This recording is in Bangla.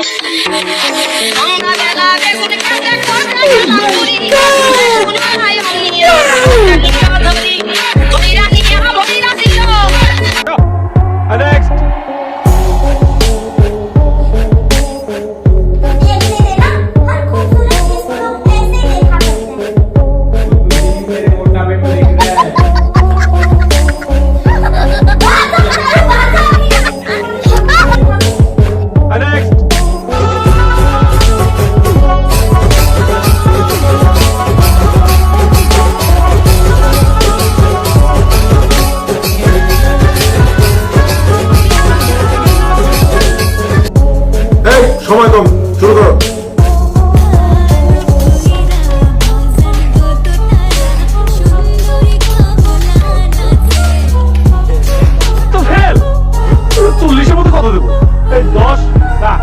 I'm not God. চল্লিশের মধ্যে কত দেবো? এই দশ লাখ